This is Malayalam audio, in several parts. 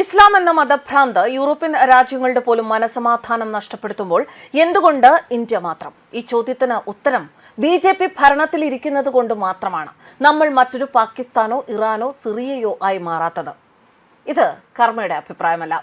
ഇസ്ലാം എന്ന മതഭ്രാന്ത് യൂറോപ്യൻ രാജ്യങ്ങളുടെ പോലും മനസമാധാനം നഷ്ടപ്പെടുത്തുമ്പോൾ എന്തുകൊണ്ട് ഇന്ത്യ മാത്രം? ഈ ചോദ്യത്തിന് ഉത്തരം ബി ജെ പി ഭരണത്തിലിരിക്കുന്നത് കൊണ്ട് മാത്രമാണ്. നമ്മൾ മറ്റൊരു പാകിസ്ഥാനോ ഇറാനോ സിറിയയോ ആയി മാറാത്തത്. ഇത് കർമ്മയുടെ അഭിപ്രായമല്ല.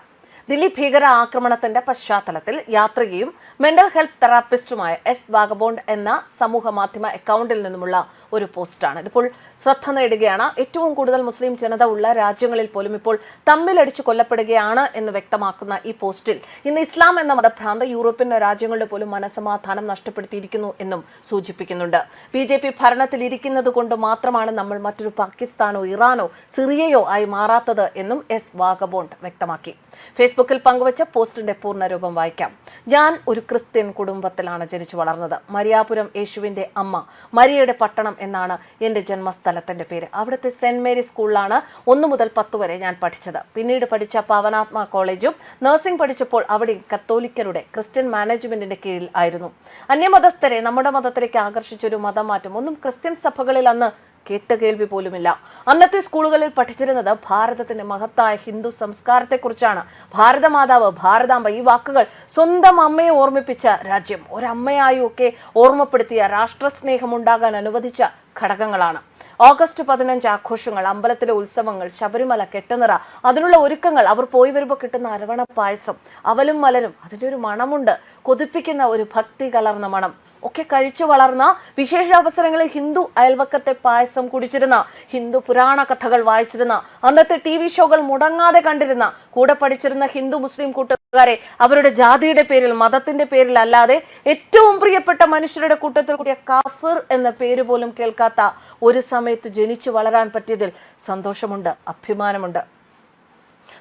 ദില്ലി ഭീകര ആക്രമണത്തിന്റെ പശ്ചാത്തലത്തിൽ യാത്രികയും മെന്റൽ ഹെൽത്ത് തെറാപ്പിസ്റ്റുമായ എസ് വാഗബോണ്ട് എന്ന സമൂഹ മാധ്യമ അക്കൗണ്ടിൽ നിന്നുമുള്ള ഒരു പോസ്റ്റാണ്. ഇതിപ്പോൾ ശ്രദ്ധ നേടുകയാണ്. ഏറ്റവും കൂടുതൽ മുസ്ലിം ജനത ഉള്ള രാജ്യങ്ങളിൽ പോലും ഇപ്പോൾ തമ്മിലടിച്ചു കൊല്ലപ്പെടുകയാണ് എന്ന് വ്യക്തമാക്കുന്ന ഈ പോസ്റ്റിൽ ഇന്ന് ഇസ്ലാം എന്ന മതഭ്രാന്ത് യൂറോപ്യൻ രാജ്യങ്ങളുടെ പോലും മനസമാധാനം നഷ്ടപ്പെടുത്തിയിരിക്കുന്നു എന്നും സൂചിപ്പിക്കുന്നുണ്ട്. ബി ജെ പി ഭരണത്തിൽ ഇരിക്കുന്നത് കൊണ്ട് മാത്രമാണ് നമ്മൾ മറ്റൊരു പാകിസ്ഥാനോ ഇറാനോ സിറിയയോ ആയി മാറാത്തത് എന്നും എസ് വാഗബോണ്ട് വ്യക്തമാക്കി. ഫേസ്ബുക്കിൽ പങ്കുവച്ച പോസ്റ്റിന്റെ പൂർണരൂപം വായിക്കാം. ഞാൻ ഒരു ക്രിസ്ത്യൻ കുടുംബത്തിലാണ് ജനിച്ചു വളർന്നത്. മരിയാപുരം യേശുവിന്റെ അമ്മ മരിയയുടെ പട്ടണം എന്നാണ് എന്റെ ജന്മസ്ഥലത്തിന്റെ പേര്. അവിടുത്തെ സെന്റ് മേരി സ്കൂളിലാണ് ഒന്നു മുതൽ പത്ത് വരെ ഞാൻ പഠിച്ചത്. പിന്നീട് പഠിച്ച പാവനാത്മ കോളേജും നഴ്സിംഗ് പഠിച്ചപ്പോൾ അവിടെ കത്തോലിക്കരുടെ ക്രിസ്ത്യൻ മാനേജ്മെന്റിന്റെ കീഴിൽ ആയിരുന്നു. അന്യമതസ്ഥരെ നമ്മുടെ മതത്തിലേക്ക് ആകർഷിച്ചൊരു മതമാറ്റം. മതം ഒന്നും ക്രിസ്ത്യൻ സഭകളിൽ അന്ന് കേട്ടുകേൾവി പോലുമില്ല. അന്നത്തെ സ്കൂളുകളിൽ പഠിച്ചിരുന്നത് ഭാരതത്തിന്റെ മഹത്തായ ഹിന്ദു സംസ്കാരത്തെക്കുറിച്ചാണ്. ഭാരതമാതാവ് ഭാരതാംബ ഈ വാക്കുകൾ സ്വന്തം അമ്മയെ ഓർമ്മിപ്പിച്ച രാജ്യം. ഒരമ്മയായും ഒക്കെ ഓർമ്മപ്പെടുത്തിയ രാഷ്ട്രസ്നേഹം ഉണ്ടാകാൻ അനുവദിച്ച ഘടകങ്ങളാണ്. ഓഗസ്റ്റ് പതിനഞ്ച് ആഘോഷങ്ങൾ അമ്പലത്തിലെ ഉത്സവങ്ങൾ ശബരിമല കെട്ടുനിറ അതിനുള്ള ഒരുക്കങ്ങൾ അവർ പോയി വരുമ്പോൾ കിട്ടുന്ന അരവണ പായസം അവലും മലരും അതിന്റെ ഒരു മണമുണ്ട്. കൊതിപ്പിക്കുന്ന ഒരു ഭക്തി കലർന്ന മണം. ഒക്കെ കഴിച്ചു വളർന്ന വിശേഷ അവസരങ്ങളിൽ ഹിന്ദു അയൽവക്കത്തെ പായസം കുടിച്ചിരുന്ന ഹിന്ദു പുരാണ കഥകൾ വായിച്ചിരുന്ന അന്നത്തെ ടി വി ഷോകൾ മുടങ്ങാതെ കണ്ടിരുന്ന കൂടെ പഠിച്ചിരുന്ന ഹിന്ദു മുസ്ലിം കൂട്ടുകാരെ അവരുടെ ജാതിയുടെ പേരിൽ മതത്തിന്റെ പേരിൽ അല്ലാതെ ഏറ്റവും പ്രിയപ്പെട്ട മനുഷ്യരുടെ കൂട്ടത്തിൽ കൂടിയ കാഫിർ എന്ന പേര് പോലും കേൾക്കാത്ത ഒരു സമയത്ത് ജനിച്ചു വളരാൻ പറ്റിയതിൽ സന്തോഷമുണ്ട് അഭിമാനമുണ്ട്.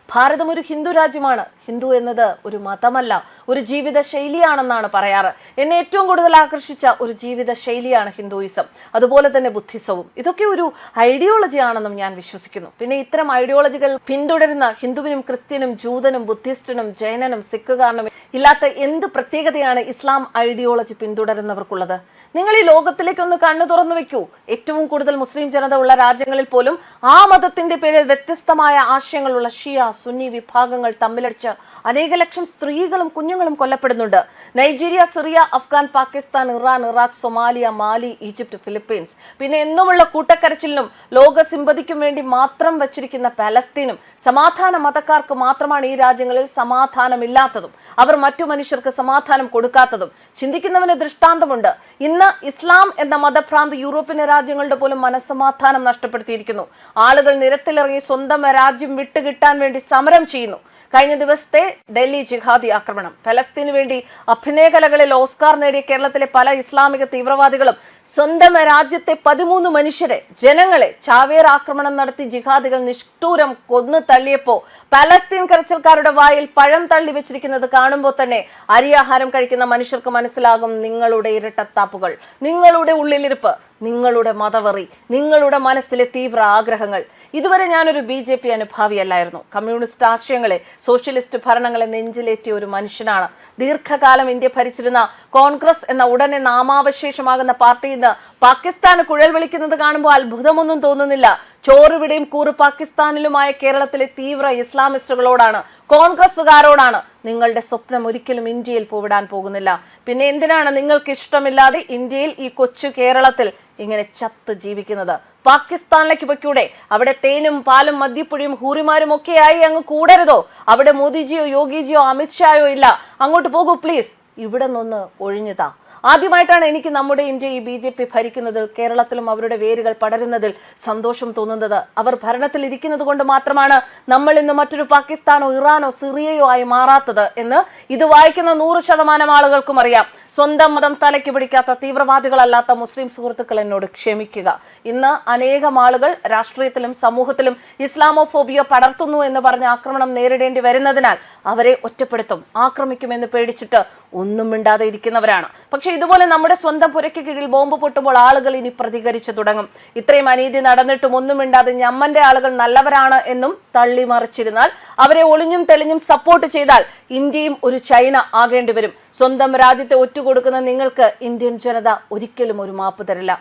ഭാരതം ഒരു ഹിന്ദു രാജ്യമാണ്. ഹിന്ദു എന്നത് ഒരു മതമല്ല ഒരു ജീവിത ശൈലിയാണെന്നാണ് പറയാറ്. എന്നെ ഏറ്റവും കൂടുതൽ ആകർഷിച്ച ഒരു ജീവിത ശൈലിയാണ് ഹിന്ദുയിസം. അതുപോലെ തന്നെ ബുദ്ധിസവും. ഇതൊക്കെ ഒരു ഐഡിയോളജി ആണെന്നും ഞാൻ വിശ്വസിക്കുന്നു. പിന്നെ ഇത്തരം ഐഡിയോളജികൾ പിന്തുടരുന്ന ഹിന്ദുവിനും ക്രിസ്ത്യനും ജൂതനും ബുദ്ധിസ്റ്റിനും ജൈനനും സിഖുകാരനും ഇല്ലാത്ത എന്ത് പ്രത്യേകതയാണ് ഇസ്ലാം ഐഡിയോളജി പിന്തുടരുന്നവർക്കുള്ളത്? നിങ്ങൾ ഈ ലോകത്തിലേക്കൊന്ന് കണ്ണു തുറന്നു വെക്കൂ. ഏറ്റവും കൂടുതൽ മുസ്ലിം ജനത ഉള്ള രാജ്യങ്ങളിൽ പോലും ആ മതത്തിന്റെ പേരിൽ വ്യത്യസ്തമായ ആശയങ്ങളുള്ള ഷിയ സുന്നി വിഭാഗങ്ങൾ തമ്മിലടിച്ച് അനേക ലക്ഷം സ്ത്രീകളും കുഞ്ഞുങ്ങളും കൊല്ലപ്പെടുന്നുണ്ട്. Nigeria Syria Afghan Pakistan Iran Iraq Somalia Mali Egypt Philippines. പിന്നെ എന്നുമുള്ള കൂട്ടക്കരച്ചിലിനും ലോക സിമ്പതിക്കും വേണ്ടി മാത്രം വച്ചിരിക്കുന്ന പലസ്തീനും സമാധാന മതക്കാർക്ക് മാത്രമാണ് ഈ രാജ്യങ്ങളിൽ സമാധാനമില്ലാത്തതും അവർ മറ്റു മനുഷ്യർക്ക് സമാധാനം കൊടുക്കാത്തതും. ചിന്തിക്കുന്നവന് ദൃഷ്ടാന്തമുണ്ട്. ഇന്ന് ഇസ്ലാം എന്ന മതഭ്രാന്ത് യൂറോപ്യൻ രാജ്യങ്ങളുടെ പോലും മനസ്സമാധാനം നഷ്ടപ്പെടുത്തിയിരിക്കുന്നു. ആളുകൾ നിരത്തിലിറങ്ങി സ്വന്തം രാജ്യം വിട്ടുകിട്ടാൻ വേണ്ടി സമരം ചെയ്യുന്നു. കഴിഞ്ഞ ദിവസത്തെ ഡൽഹി ജിഹാദി ആക്രമണം. ഫലസ്തീനു വേണ്ടി അഭിനയകലകളിൽ ഓസ്കാർ നേടിയ കേരളത്തിലെ പല ഇസ്ലാമിക തീവ്രവാദികളും സ്വന്തം രാജ്യത്തെ പതിമൂന്ന് മനുഷ്യരെ ജനങ്ങളെ ചാവേർ ആക്രമണം നടത്തി ജിഹാദികൾ നിഷ്ഠൂരം കൊന്നു തള്ളിയപ്പോ പലസ്തീൻ കരച്ചിൽക്കാരുടെ വായിൽ പഴം തള്ളി വെച്ചിരിക്കുന്നത് കാണുമ്പോൾ തന്നെ അരിയാഹാരം കഴിക്കുന്ന മനുഷ്യർക്ക് മനസ്സിലാകും നിങ്ങളുടെ ഇരട്ടത്താപ്പുകൾ. നിങ്ങളുടെ ഉള്ളിലിരിപ്പ് നിങ്ങളുടെ മതവറി നിങ്ങളുടെ മനസ്സിലെ തീവ്ര ആഗ്രഹങ്ങൾ. ഇതുവരെ ഞാനൊരു ബി ജെ പി അനുഭാവിയല്ലായിരുന്നു. കമ്മ്യൂണിസ്റ്റ് ആശയങ്ങളെ സോഷ്യലിസ്റ്റ് ഭരണങ്ങളെ നെഞ്ചിലേറ്റിയ ഒരു മനുഷ്യനാണ്. ദീർഘകാലം ഇന്ത്യ ഭരിച്ചിരുന്ന കോൺഗ്രസ് എന്ന ഉടനെ നാമാവശേഷമാകുന്ന പാർട്ടിയിൽ നിന്ന് പാകിസ്ഥാന് കുഴൽ വിളിക്കുന്നത് കാണുമ്പോൾ അത്ഭുതമൊന്നും തോന്നുന്നില്ല. ചോറുവിടെയും കൂറ് പാകിസ്ഥാനിലുമായ കേരളത്തിലെ തീവ്ര ഇസ്ലാമിസ്റ്റുകളോടാണ് കോൺഗ്രസുകാരോടാണ് നിങ്ങളുടെ സ്വപ്നം ഒരിക്കലും ഇന്ത്യയിൽ പോവിടാൻ പോകുന്നില്ല. പിന്നെ എന്തിനാണ് നിങ്ങൾക്ക് ഇഷ്ടമില്ലാതെ ഇന്ത്യയിൽ ഈ കൊച്ചു കേരളത്തിൽ ഇങ്ങനെ ചത്ത് ജീവിക്കുന്നത്? പാകിസ്ഥാനിലേക്ക് പൊയ്ക്കൂടെ? അവിടെ തേനും പാലും മദ്യപ്പുഴിയും ഹൂറിമാരും ഒക്കെയായി അങ്ങ് കൂടരുതോ? അവിടെ മോദിജിയോ യോഗിജിയോ അമിത്ഷായോ ഇല്ല. അങ്ങോട്ട് പോകൂ പ്ലീസ് ഇവിടെ നിന്ന് ഒഴിഞ്ഞുതാ. ആദ്യമായിട്ടാണ് എനിക്ക് നമ്മുടെ ഇന്ത്യ ഈ ബി ജെ പി ഭരിക്കുന്നതിൽ കേരളത്തിലും അവരുടെ വേരുകൾ പടരുന്നതിൽ സന്തോഷം തോന്നുന്നത്. അവർ ഭരണത്തിൽ ഇരിക്കുന്നത് കൊണ്ട് മാത്രമാണ് നമ്മൾ ഇന്ന് മറ്റൊരു പാകിസ്ഥാനോ ഇറാനോ സിറിയയോ ആയി മാറാത്തത് എന്ന് ഇത് വായിക്കുന്ന നൂറ് ശതമാനം ആളുകൾക്കും അറിയാം. സ്വന്തം മതം തലയ്ക്ക് പിടിക്കാത്ത തീവ്രവാദികളല്ലാത്ത മുസ്ലിം സുഹൃത്തുക്കൾ എന്നോട് ക്ഷമിക്കുക. ഇന്ന് അനേകം ആളുകൾ രാഷ്ട്രീയത്തിലും സമൂഹത്തിലും ഇസ്ലാമോഫോബിയ പടർത്തുന്നു എന്ന് പറഞ്ഞ് ആക്രമണം നേരിടേണ്ടി വരുന്നതിനാൽ അവരെ ഒറ്റപ്പെടുത്തും ആക്രമിക്കുമെന്ന് പേടിച്ചിട്ട് ഒന്നും മിണ്ടാതെ ഇരിക്കുന്നവരാണ്. പക്ഷെ ഇതുപോലെ നമ്മുടെ സ്വന്തം പുരയ്ക്ക് കീഴിൽ ബോംബ് പൊട്ടുമ്പോൾ ആളുകൾ ഇനി പ്രതികരിച്ചു തുടങ്ങും. ഇത്രയും അനീതി നടന്നിട്ടും ഒന്നും മിണ്ടാതെ ഞമ്മന്റെ ആളുകൾ നല്ലവരാണ് എന്നും തള്ളി മറിച്ചിരുന്നാൽ അവരെ ഒളിഞ്ഞും തെളിഞ്ഞും സപ്പോർട്ട് ചെയ്താൽ ഇന്ത്യയും ഒരു ചൈന ആകേണ്ടി വരും. സ്വന്തം രാജ്യത്തെ ഒറ്റുകൊടുക്കുന്ന നിങ്ങൾക്ക് ഇന്ത്യൻ ജനത ഒരിക്കലും ഒരു മാപ്പ് തരില്ല.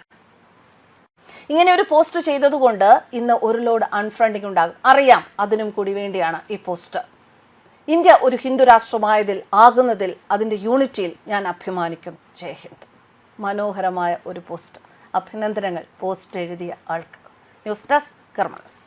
ഇങ്ങനെ ഒരു പോസ്റ്റ് ചെയ്തതുകൊണ്ട് ഇന്ന് ഒരു ലോഡ് അൺഫ്രണ്ടിങ് ഉണ്ടാകും. അറിയാം അതിനും കൂടി വേണ്ടിയാണ് ഈ പോസ്റ്റ്. ഇന്ത്യ ഒരു ഹിന്ദു രാഷ്ട്രമായതിൽ ആകുന്നതിൽ അതിന്റെ യൂണിറ്റിയിൽ ഞാൻ അഭിമാനിക്കുന്നു. ജയ് ഹിന്ദ്. മനോഹരമായ ഒരു പോസ്റ്റ്. അഭിനന്ദനങ്ങൾ പോസ്റ്റ് എഴുതിയ ആൾക്ക്. News desk കർമ്മസ്